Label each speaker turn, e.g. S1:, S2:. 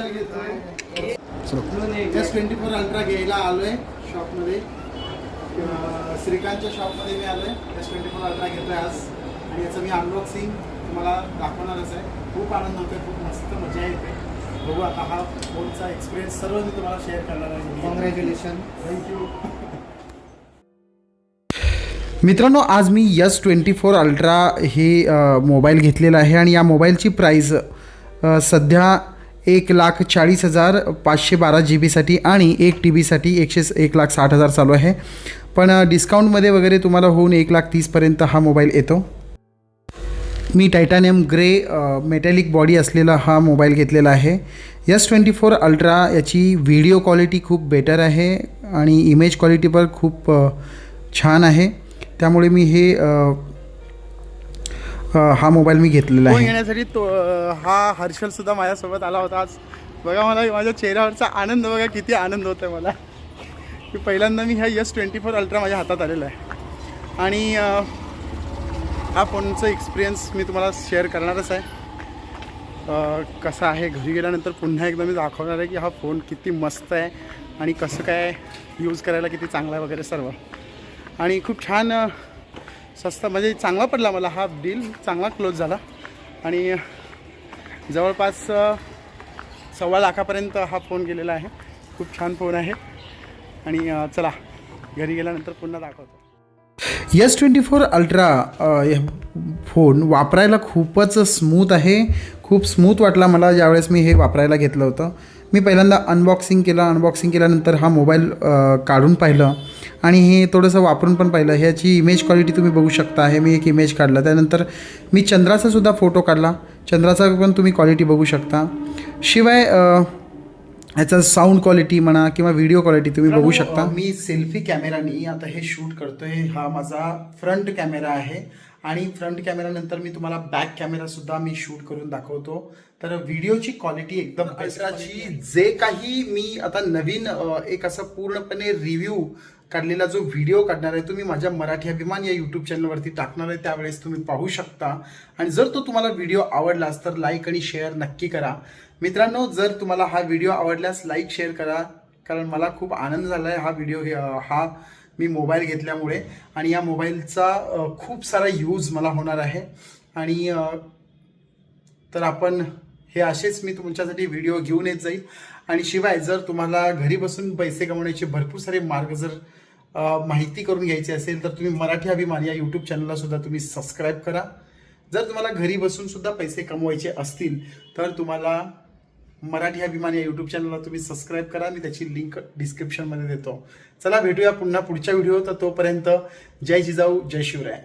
S1: घेतोय. S twenty four ultra घ्यायला आलोय शॉपमध्ये. श्रीकांतच्या शॉपमध्ये मी आलोय. एस ट्वेंटी फोर अल्ट्रा घेतोय आज. आणि याचं मी अनबॉक्सिंग तुम्हाला दाखवणारच आहे. खूप आनंद होतोय खूप मस्त मजा येते. बघू आता हा फोनचा एक्सपिरियन्स सर्व मी तुम्हाला शेअर करणार आहे.
S2: कॉंग्रॅच्युलेशन
S1: थँक्यू
S3: मित्रांनो आज मी यस ट्वेंटी फोर अल्ट्रा हे मोबाईल घेतलेला आहे. आणि या मोबाईलची प्राईज सध्या एक लाख चाळीस हजार पाचशे बारा जी बीसाठी आणि एक टी बीसाठी एकशे एक लाख साठ हजार चालू आहे. पण डिस्काउंटमध्ये वगैरे तुम्हाला होऊन एक लाख तीसपर्यंत हा मोबाईल येतो. मी टायटानियम ग्रे मेटॅलिक बॉडी असलेला हा मोबाईल घेतलेला आहे. यस ट्वेंटी फोर अल्ट्रा याची व्हिडिओ क्वालिटी खूप बेटर आहे आणि इमेज क्वालिटी पण खूप छान आहे. त्यामुळे मी हे अ, हा मोबाईल मी घेतलेला
S1: फोन
S3: आहे.
S1: घेण्यासाठी तो हा हर्षल सुद्धा माझ्यासोबत आला होता आज. बघा मला माझ्या चेहऱ्यावरचा आनंद बघा किती आनंद होत आहे मला. की पहिल्यांदा मी ह्या यस ट्वेंटी फोर अल्ट्रा माझ्या हातात आलेला आहे. आणि अं, हा फोनचा एक्सपिरियन्स मी तुम्हाला शेअर करणारच आहे. अं, कसा आहे घरी गेल्यानंतर पुन्हा एकदा मी दाखवणार आहे की हा फोन किती मस्त आहे आणि कसं काय यूज करायला किती चांगला आहे वगैरे सर्व. आणि खूप छान अं, स्वस्त म्हणजे चांगला पडला मला हा डील चांगला क्लोज झाला. आणि जवळपास सव्वा लाखापर्यंत हा फोन गेलेला आहे. खूप छान फोन आहे. आणि चला घरी गेल्यानंतर पुन्हा दाखवतो.
S3: S twenty four ultra phone वापरायला खूपच स्मूथ आहे. खूप स्मूथ वाटला मला ज्यावेळेस मी हे वापरायला घेतलं होतं. मी पहिल्यांदा अनबॉक्सिंग केलं. अनबॉक्सिंग केल्यानंतर हा मोबाईल काढून पाहिलं. आणि हे थोडंसं वापरून पण पाहिलं. ह्याची इमेज क्वालिटी तुम्ही बघू शकता. हे मी एक इमेज काढला. त्यानंतर मी चंद्राचा सुद्धा फोटो काढला. चंद्राचा पण तुम्ही क्वालिटी बघू शकता. शिवाय अ, ह्याचा साऊंड क्वालिटी म्हणा किंवा व्हिडिओ क्वालिटी तुम्ही बघू शकता. मी सेल्फी कॅमेरानी आता हे शूट करतोय. हा माझा फ्रंट कॅमेरा आहे. आणि फ्रंट कॅमेरानंतर मी तुम्हाला बॅक कॅमेरा सुद्धा मी शूट करून दाखवतो. तर व्हिडिओची क्वालिटी एकदम अल्ट्राची जे काही मी आता नवीन एक असं पूर्णपणे रिव्ह्यू काढलेला जो व्हिडिओ काढणार आहे तुम्ही माझ्या मराठी अभिमान या यूट्यूब चॅनलवरती टाकणार आहे त्यावेळेस तुम्ही पाहू शकता. आणि जर तो तुम्हाला व्हिडिओ आवडलास तर लाईक आणि शेअर नक्की करा. मित्रांनो जर तुम्हाला हा व्हिडिओ आवडल्यास लाईक शेअर करा. कारण मला खूप आनंद झाला आहे हा व्हिडिओ हा मी मोबाईल घेतल्यामुळे. आणि या मोबाईलचा खूप सारा यूज मला होणार आहे. आणि तर आपण हे असेच मी तुमच्यासाठी व्हिडिओ घेऊन येत जाईल. आणि शिवाय जर तुम्हाला घरी बसून पैसे कमवण्याचे भरपूर सारे मार्ग जर माहिती करून घ्यायची असेल तर तुम्ही मराठी अभिमान या यूट्यूब चॅनलला सुद्धा तुम्ही सबस्क्राईब करा. जर तुम्हाला घरी बसून सुद्धा पैसे कमवायचे असतील तर तुम्हाला मराठी अभिमान या यूट्यूब चॅनलला तुम्ही सबस्क्राईब करा. मी त्याची लिंक डिस्क्रिप्शनमध्ये देतो. चला भेटूया पुन्हा पुढच्या व्हिडिओ तर तोपर्यंत जय जिजाऊ जय शिवराय.